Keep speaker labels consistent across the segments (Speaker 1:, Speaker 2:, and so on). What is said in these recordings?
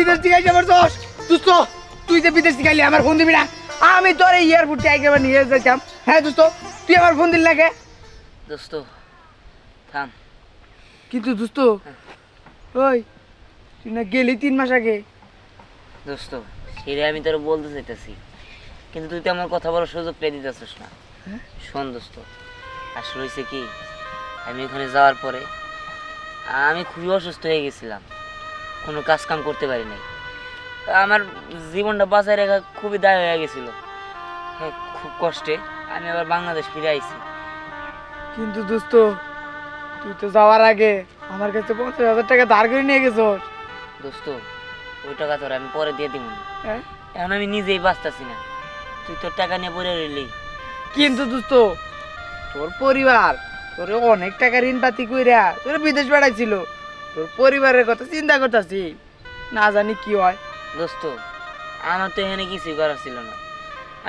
Speaker 1: বিদেশ থেকে আইসা পড়ছস দোস্ত তুই যে বিদেশ থেকে আইলি আমার ফোন দিবি না। আমি তোর এই এয়ারপোর্টে একেবারে নিয়ে যাইতাম। হ্যাঁ দোস্ত তুই আমার ফোন দিল লাগে
Speaker 2: দোস্ত থাম।
Speaker 1: কিন্তু দোস্ত ওই তুই না গেলি তিন মাস আগে।
Speaker 2: দোস্ত সেটা আমি তোর বলতে চাইতেছি। কিন্তু তুই তো আমার কথা বলার সুযোগ পেয়ে দিতেছিস না। শোন দোস্ত আসলে হয়েছে কি আমি ওখানে যাওয়ার পরে আমি খুবই অসুস্থ হয়ে গেছিলাম। কোনো কাজ কাম করতে পারি নাই। আমার জীবনটা বাঁচায় রাখা খুবই দায় হয়ে গেছিল। হ্যাঁ খুব কষ্টে। আমি আবার বাংলাদেশ ফিরে আইছি।
Speaker 1: কিন্তু দোস্ত তুই তো যাওয়ার আগে আমার কাছে পঞ্চাশ হাজার টাকা ধার করে নিয়ে গেছস।
Speaker 2: দোস্ত ওই টাকা তোর আমি পরে দিয়ে দিব
Speaker 1: হ্যাঁ?
Speaker 2: এখন আমি নিজেই বাঁচতেছি না। তুই তোর টাকা নিয়ে পড়ে রইলি।
Speaker 1: কিন্তু দোস্ত তোর পরিবার তোর অনেক টাকা ঋণ পাতি কইরা তোর বিদেশ বেড়াইছিল। তোর পরিবারের কথা চিন্তা করতেছি। না জানি কি হয়।
Speaker 2: দোস্ত, আমার তো এখানে কিছুই করার ছিল না।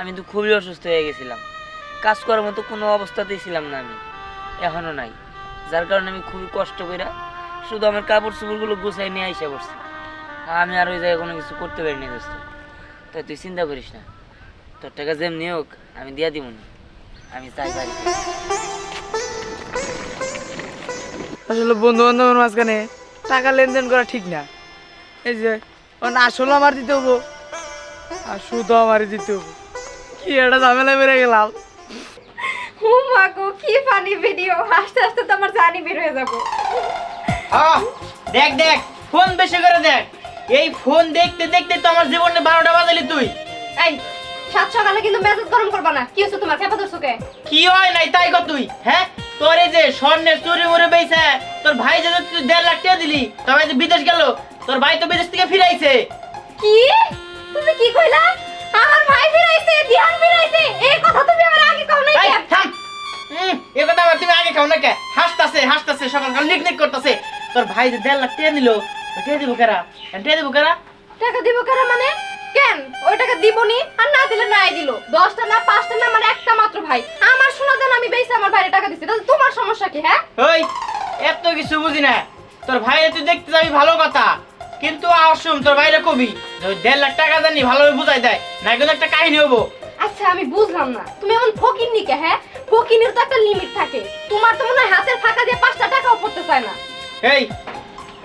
Speaker 2: আমি তো খুবই অসুস্থ হয়ে গেছিলাম। কাজ করার মতো কোনো অবস্থাতেই ছিলাম না আমি। এখনও নাই। যার কারণে আমি খুবই কষ্ট করে শুধু আমার কাপড় চোপড়গুলো গুছাই নিয়ে আইসা করছি আমি আর ওই জায়গায় কোনো কিছু করতে পারিনি দোস্ত। তাই তুই চিন্তা করিস না। তোর টাকা যেমনি হোক, আমি দিয়া দিব না আমি চাই বাড়িতে।
Speaker 1: আসলে বন্ধু বান্ধবের মাঝখানে টাকা লেনদেন করা ঠিক না। এই যে ওন আসলে আমার দিতে হব। আর সুদও আমার দিতে হব। কি একটা ঝামেলা বেড়ে গেলাম।
Speaker 3: ও মা গো কি ফানি ভিডিও আস্তে আস্তে তো আমার জানি বের হয়ে যাব।
Speaker 4: আহ, দেখ দেখ ফোন বেশি করে দেখ। এই ফোন দেখতে দেখতে তো আমার জীবনে বারোটা বাজালি তুই।
Speaker 3: এই সাত সকালে কিন্তু মেসেজ গরম করবা না। কি হচ্ছে তোমার? খেপা ধরছো কে?
Speaker 4: কি হয় নাই তাই কর তুই হ্যাঁ? তোর এই যে স্বর্ণের চুরি মুড়ে বেইছে তোর ভাই যে তুই দেড় লাখ টাকা দিলি তোর ভাই তো বিদেশ গেল তোর ভাই তো বিদেশ থেকে ফিরাইছে।
Speaker 3: কি? তুমি কি কইলা? আমার ভাই ফিরাইছে দিহান ফিরাইছে এই কথা তুমি আমার আগে কও নাই কেন
Speaker 4: থাম। হুম, এ কথা আবার তুমি আগে খাও না কে? হাসতাছে হাসতাছে সকাল সকাল নিক নিক করতেছে। তোর ভাই যে দেড় লাখ টাকা দিল টাকা দিব কারা? টাকা দিব কারা?
Speaker 3: টাকা দিব কেন মানে? কেন? ওই টাকা দিবনি আর দিলে নাই দিল। দশটা না পাঁচটা না আমার একটা মাত্র ভাই। আমার শোনা দেন আমি বেশি আমার বাইরে টাকা দিচ্ছি তাহলে তোমার সমস্যা কি হ্যাঁ?
Speaker 4: ওই এত কিছু বুঝি না। তোর ভাই তুই দেখতে যাবি ভালো কথা। কিন্তু আসুম তোর ভাইরে কবি। দেড় লাখ টাকা জানি ভালোভাবে বুঝাই দেয়। না কিন্তু একটা কাহিনী হব।
Speaker 3: আচ্ছা আমি বুঝলাম না। তুমি এমন ফকির নিকে হ্যাঁ? ফকিনের তো একটা লিমিট থাকে। তোমার তো মনে হয় হাতের ফাঁকা দিয়ে পাঁচটা টাকাও পড়তে চায় না।
Speaker 4: এই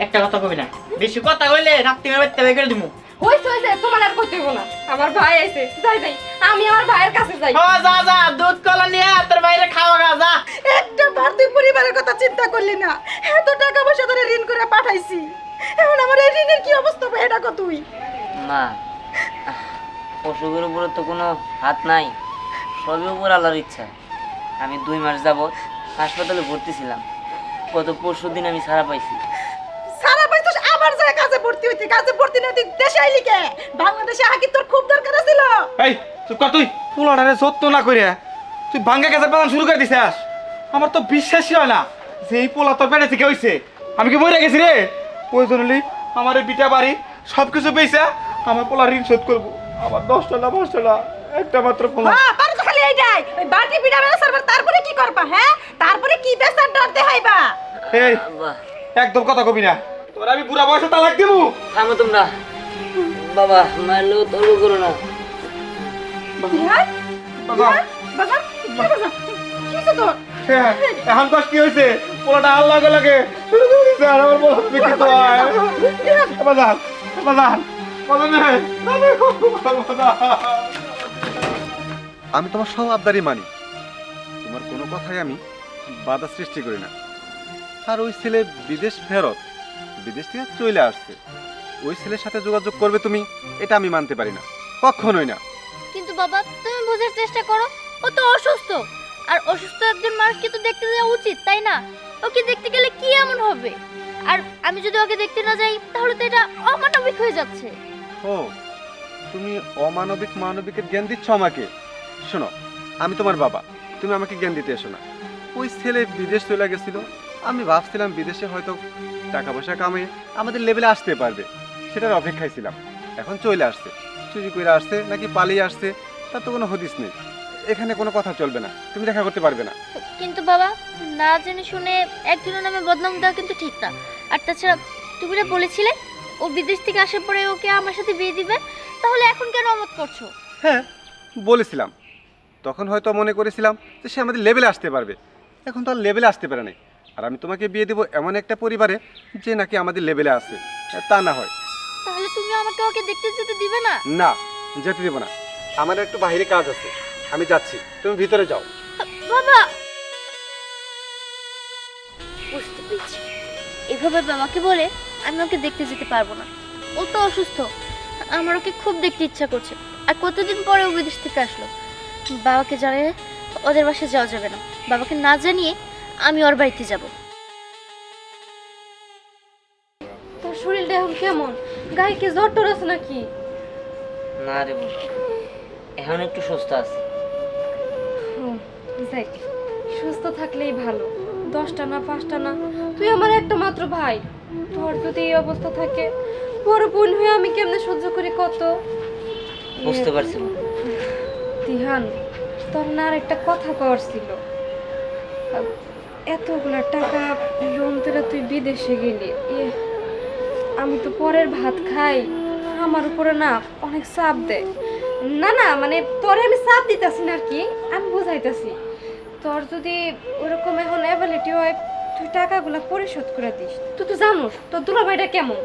Speaker 4: একটা কথা কবি না। বেশি কথা কইলে রাত্রি বেরতে বের করে দিমু।
Speaker 3: হইছে হইছে তোমার আর করতে হইবো না। আমার ভাই আইছে যাই যাই। আমি আমার ভাইয়ের কাছে যাই।
Speaker 4: ও যা যা দুধ কলা নিয়ে তোর বাইরে খাওয়া গা যা।
Speaker 5: একটা বার তুই পরিবারের কথা চিন্তা করলি না। এত টাকা পয়সা ধরে ঋণ করে পাঠাইছি। এখন আমার এই ঋণের কি অবস্থা হবে এটা কত তুই?
Speaker 2: মা অসুখের উপরে তো কোনো হাত নাই। সবই উপর আল্লাহর ইচ্ছা। আমি দুই মাস যাব হাসপাতালে ভর্তি ছিলাম। গত পরশু দিন আমি সারা পাইছি।
Speaker 5: কাজে ভর্তি না তুই দেশে আইলি কে? বাংলাদেশে তোর খুব দরকার ছিল
Speaker 6: এই চুপ কর তুই। পোলাটারে যত্ন না করে তুই ভাঙ্গা কাজের পালন শুরু করে দিছিস। আমার তো বিশ্বাসই হয় না যে এই পোলা তোর পেটে থেকে হইছে। আমি কি মরে গেছি রে? প্রয়োজন হলি আমার এই বিটা বাড়ি সব কিছু পেয়েছে আমার পোলা ঋণ শোধ করব। আমার দশটা না দশটা না একটা মাত্র পোলা।
Speaker 5: হ্যাঁ পারো তো খালি এইটাই। ওই বাটি সারবার তারপরে কি করবা হ্যাঁ? তারপরে কি বেচার ডর দেখাইবা?
Speaker 6: এই একদম কথা কবি না। তোর আমি বুড়া বয়সে তালাক দেবো
Speaker 2: থামো তোমরা। বাবা মারলেও তলু করো না।
Speaker 6: বাবা। হ্যাঁ, এখন তো কি হয়েছে? পোলাটা আল্লাহ লাগে। শুরু করে দিছে আর আমার হয়। বাজার বাজার
Speaker 7: আমি তোমার সব আবদারি মানি। তোমার কোনো কথাই আমি বাধা সৃষ্টি করি না। আর ওই ছেলে বিদেশ ফেরত বিদেশ থেকে চলে আসছে। ওই ছেলের সাথে যোগাযোগ করবে তুমি এটা আমি মানতে পারি না। কখনোই না।
Speaker 8: কিন্তু বাবা তুমি বোঝার চেষ্টা করো ও তো অসুস্থ। আর অসুস্থ একজন মানুষকে তো দেখতে যাওয়া উচিত তাই না? ওকে দেখতে গেলে কি এমন হবে? আর আমি যদি ওকে দেখতে না যাই তাহলে তো এটা অমানবিক হয়ে যাচ্ছে।
Speaker 7: ও তুমি অমানবিক মানবিকের জ্ঞান দিচ্ছ আমাকে? শোনো আমি তোমার বাবা তুমি আমাকে জ্ঞান দিতে এসো না। ওই ছেলে বিদেশ চলে গেছিল আমি ভাবছিলাম বিদেশে হয়তো টাকা পয়সা কামিয়ে আমাদের লেভেলে আসতে পারবে। সেটার অপেক্ষায় ছিলাম। এখন চলে আসছে। চুরি করে আসছে নাকি পালিয়ে আসছে তার তো কোনো হদিস নেই। এখানে কোনো কথা চলবে না। তুমি দেখা করতে পারবে না।
Speaker 8: কিন্তু বাবা না জেনে শুনে একজনের নামে বদনাম দেওয়া কিন্তু ঠিক না। আর তাছাড়া তুমি না বলেছিলে ও বিদেশ থেকে আসার পরে ওকে আমার সাথে বিয়ে দিবে তাহলে এখন কেন অমত করছ?
Speaker 7: হ্যাঁ বলেছিলাম। তখন হয়তো মনে করেছিলাম যে সে আমাদের লেভেলে আসতে পারবে। এখন তো আর লেভেলে আসতে পারে নাই। আর আমি তোমাকে বিয়ে দেবো এমন একটা পরিবারে যে নাকি আমাদের লেভেলে আছে। তা না হয়।
Speaker 8: তাহলে তুমি আমাকে ওকে দেখতে যেতে দিবে না?
Speaker 7: না যেতে দেবো না। আমার একটু বাইরে কাজ আছে। আমি যাচ্ছি। তুমি ভিতরে যাও।
Speaker 8: বাবা! বুঝতে পেরেছি। এভাবে বাবাকে বলে আমি ওকে দেখতে যেতে পারব না। ও তো অসুস্থ। আমার ওকে খুব দেখতে ইচ্ছা করছে। আর কতদিন পরে ও বিদেশ থেকে আসলো? বাবাকে জানিয়ে ওদের বাসায় যাওয়া যাবে না। বাবাকে না জানিয়ে আমি ওর বাড়িতে যাব।
Speaker 3: তোর শরীরটা এখন কেমন? গায়ে কি জ্বর টর আছে নাকি?
Speaker 2: না রে বোন এখন একটু সুস্থ আছি।
Speaker 3: যাই সুস্থ থাকলেই ভালো। দশটা না পাঁচটা না তুই আমার একটা মাত্র ভাই। তোর যদি এই অবস্থা থাকে বড় বোন হয়ে আমি কেমনে সহ্য করি কত?
Speaker 2: বুঝতে পারছি।
Speaker 3: তিহান তোর না আর একটা কথা কওয়ার ছিল। এতগুলা টাকা লোন তোরা তুই বিদেশে গেলি? এ, আমি তো পরের ভাত খাই। আমার উপরে না অনেক চাপ দেয়। না না মানে তোরে আমি চাপ দিতেছি না আর কি আমি বোঝাইতেছি। তোর যদি ওরকম এখন অ্যাবিলিটি হয় তুই টাকাগুলো পরিশোধ করে দিস। তুই তো জানোস তোর দুলাভাইটা কেমন?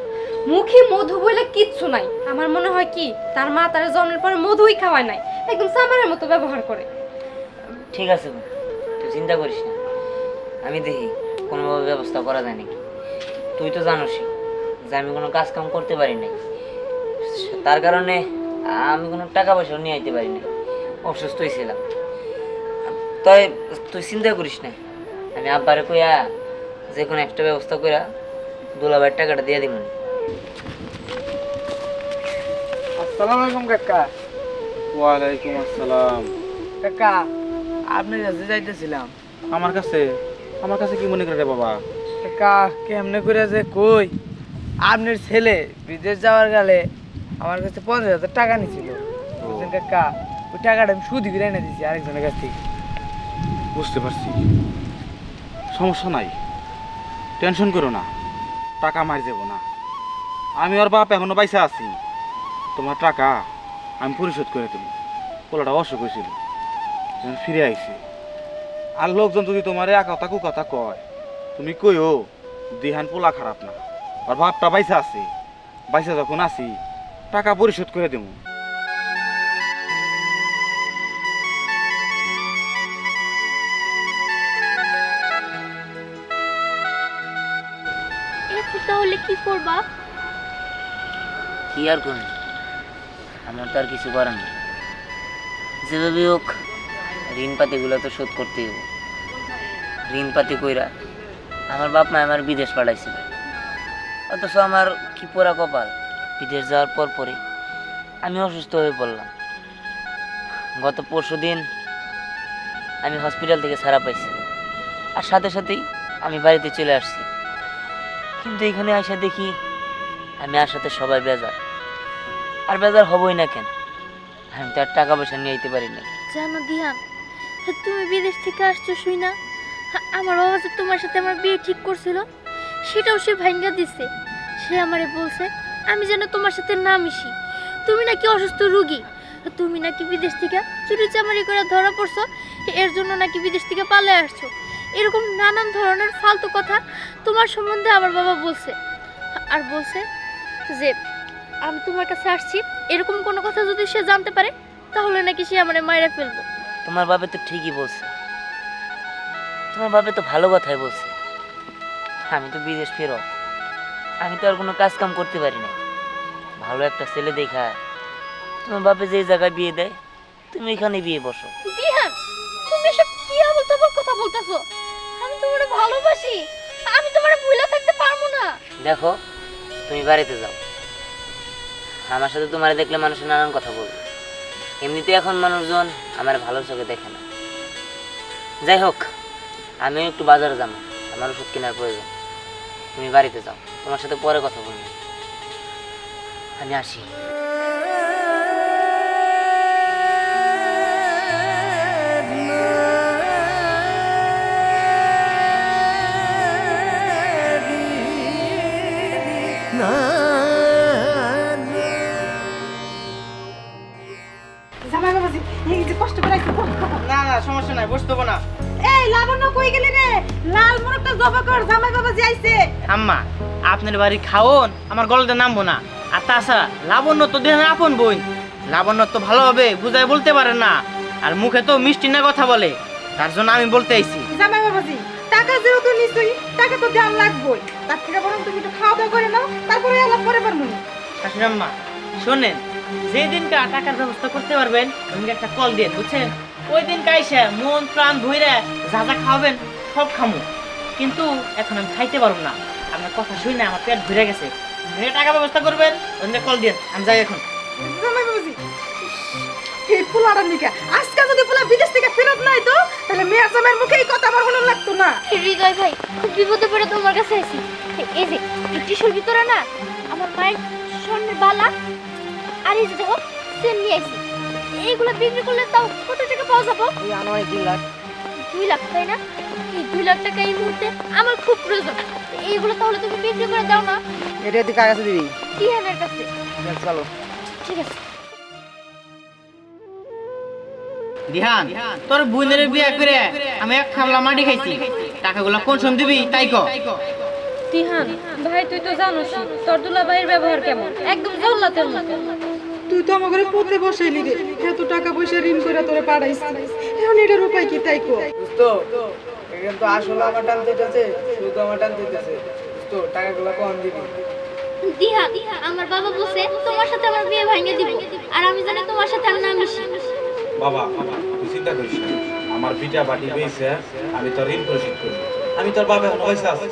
Speaker 3: মুখে মধু বলে কিচ্ছু নাই। আমার মনে হয় কি তার মা তার জন্মের পরে মধুই খাওয়ায় নাই। একদম সামারের মতো ব্যবহার করে।
Speaker 2: ঠিক আছে তুই চিন্তা করিস না। আমি দেখি কোনোভাবে ব্যবস্থা করা যায় নাকি? তুই তো জানোসই যে আমি কোনো কাজ কাম করতে পারি নাই। তার কারণে আমি কোনো টাকা পয়সাও নিয়ে আইতে পারি নাই। অসুস্থই ছিলাম। তাই তুই চিন্তা করিস না। আমি আব্বারে কইয়া যে কোনো একটা ব্যবস্থা কইরা দুলাভাইয়ের টাকাটা দিয়ে দিব
Speaker 1: আসসালামু আলাইকুম কাকা।
Speaker 6: ওয়ালাইকুম আসসালাম।
Speaker 1: কাকা আপনার কাছে যাইতেছিলাম।
Speaker 6: আমার কাছে আমার কাছে কি মনে করে রে বাবা?
Speaker 1: কাকা কেমনে করে যে কই? আপনার ছেলে বিদেশ যাওয়ার গেলে আমার কাছে পঞ্চাশ হাজার টাকা নিছিল। বুঝছেন কাকা? ওই টাকাটা আমি সুদ করে এনে দিছি আরেকজনের কাছ থেকে।
Speaker 6: বুঝতে পারছি। সমস্যা নাই। টেনশন করো না। টাকা মারি যাব না। আমি ওর বাপ এখনও পয়সা আছি। তোমার টাকা আমি পরিশোধ করে দেবো। পোলাটা অসুখ হয়েছিল। ফিরে আইছি আর লোকজন যদি তোমার এক কথা কু কথা কয় তুমি কইও দিহান পোলা খারাপ না। আর বাপটা বাইসা আছে। বাইসা যখন আছি টাকা পরিশোধ করে দেবো
Speaker 8: তাহলে কি করবা?
Speaker 2: কি আর করুন আমার তো আর কিছু করার নেই। যেভাবে হোক ঋণ পাতিগুলো তো শোধ করতেই হবে। ঋণ পাতি কইরা আমার বাপ মা আমার বিদেশ পাঠাইছিল। অথচ আমার কি পোড়া কপাল? বিদেশ যাওয়ার পর পরে আমি অসুস্থ হয়ে পড়লাম। গত পরশু দিন আমি হসপিটাল থেকে ছাড়া পাইছি আর সাথে সাথেই আমি বাড়িতে চলে আসছি। কিন্তু এখানে আসা দেখি আমি আর সাথে সবাই বেজার। আর বেজার হবই না কেন? আমি তো আর টাকা পয়সা নিয়ে আইতে পারি না
Speaker 8: জানো দিহান, তুমি বিদেশ থেকে আসছো শুই না? আমার বাবা যে তোমার সাথে আমার বিয়ে ঠিক করছিল, সেটাও সে ভাঙ্গা দিছে। সে আমারে বলছে, আমি যেন তোমার সাথে না মিশি। তুমি নাকি অসুস্থ রুগী। তুমি নাকি বিদেশ থেকে চুরি চামারি করে ধরা পড়ছো, এর জন্য নাকি বিদেশ থেকে পালে আসছো। এরকম নানান ধরনের ফালতু কথা তোমার সম্বন্ধে আমার বাবা বলছে। আর বলছে যে, আমি তোমার কাছে আসছি, এরকম কোনো কথা যদি সে জানতে পারে, তাহলে নাকি সে আমার মায়েরা ফেলব।
Speaker 2: তোমার বাবা তো ঠিকই বলছে। তোমার বাবা তো ভালো কথাই বলছে। আমি তো বিদেশ ফেরো আমি তো আর কোনো কাজ কাম করতে পারি না ভালো একটা ছেলে দেখা। তোমার বাপে যে জায়গায় বিয়ে দেয় তুমি এখানে বিয়ে বসো।
Speaker 8: দিহান তুমি এসব কি আবল তাবল কথা বলতেছো? আমি তোমারে ভালোবাসি। আমি তোমারে ভুলে থাকতে পারব না।
Speaker 2: দেখো তুমি বাড়িতে যাও। আমার সাথে তোমার দেখলে মানুষের নানান কথা বলবে। এমনিতে এখন মানুষজন আমার ভালো চোখে দেখে না। যাই হোক আমি একটু বাজারে যাব আমার ওষুধ কেনার প্রয়োজন। তুমি বাড়িতে যাও তোমার সাথে পরে কথা বলব। আমি আসি।
Speaker 1: কষ্ট না না সমস্যা নাই বসতে না।
Speaker 5: লাল মোরগটা জবা কর জামাই বাবা যে
Speaker 4: আম্মা আপনার বাড়ি খাওন আমার গলাতে নামবো না। আর তাছাড়া লাবণ্য তো দেহ আপন বোন। লাবণ্য তো ভালোভাবে বুঝাই বলতে পারে না। আর মুখে তো মিষ্টি না কথা বলে। তার জন্য আমি বলতে আইছি।
Speaker 5: জামাই বাবাজি টাকা যেহেতু নিশ্চয়ই টাকা তো দেওয়ার লাগবেই। তার থেকে বরং তুমি একটু খাওয়া দাওয়া করে নাও তারপরে আলাপ করে পারব
Speaker 4: শাশুড়ি আম্মা শোনেন যে দিনকে টাকার ব্যবস্থা করতে পারবেন ওদিনকে একটা কল দিয়ে বুঝছেন? ওই দিন কাইসে মন প্রাণ ভইরা যা যা খাওয়াবেন সব খামু। কিন্তু এখন আমি খাইতে পারব না। আপনার কথা শুই না আমার পেট ভরে গেছে। টাকা ব্যবস্থা করবেন ওদিনকে কল দিন আমি যাই এখন।
Speaker 5: জামাই বাবাজি এই পোলাটার নিকে আজকে যদি পোলা বিদেশ থেকে ফেরত নাই তো তাহলে মেয়ের জামাইয়ের মুখে এই কথা আমার মনে লাগতো না।
Speaker 8: হৃদয় ভাই খুব বিপদে পড়ে তোমার কাছে এসেছি এই যে এই টিস্যুর ভিতরে না আমার মায়ের স্বর্ণের বালা আর এই যে দেখো সেম নিয়ে আইছি। এইগুলো বিক্রি করলে তাও কত টাকা পাওয়া যাব?
Speaker 2: এই আনুমানিক দুই লাখ।
Speaker 8: দুই লাখ তাই না? এই দুই লাখ টাকা এই মুহূর্তে আমার খুব প্রয়োজন। এইগুলো তাহলে তুমি বিক্রি করে দাও না।
Speaker 2: এটা তুই কার কাছে দিবি?
Speaker 8: টিহানের কাছে।
Speaker 2: চলো।
Speaker 8: ঠিক আছে।
Speaker 4: দিহান তোর বোনের বিয়ে করে আমি এক খাবলা মাটি খাইছি। টাকাগুলো কোন সময় দিবি? তাই কো।
Speaker 3: তিহান ভাই তুই তো জানোস তোর দুলাভাইয়ের ব্যবহার কেমন? একদম জল্লাতের মতো
Speaker 5: তুই তো আমার ঘরে পড়তে বসাইলি রে। এত টাকা পয়সা ঋণ করে তোরে পাঠাইছিস এখন এটার উপায় কি তাই কো?
Speaker 1: বুঝতো এখানে তো আসলে আমার টান দিতেছে শুধু আমার টান দিতেছে। বুঝতো টাকাগুলো কম দিবি?
Speaker 8: দিহা আমার বাবা বলছে তোমার সাথে আমার বিয়ে ভাঙিয়ে দিব আর আমি জানি তোমার সাথে আর না মিশি।
Speaker 9: বাবা তুই চিন্তা করিস না। আমার পিঠা বাটি পেয়েছে আমি তোর ঋণ পরিশোধ করব। আমি তোর বাবা পয়সা আছে।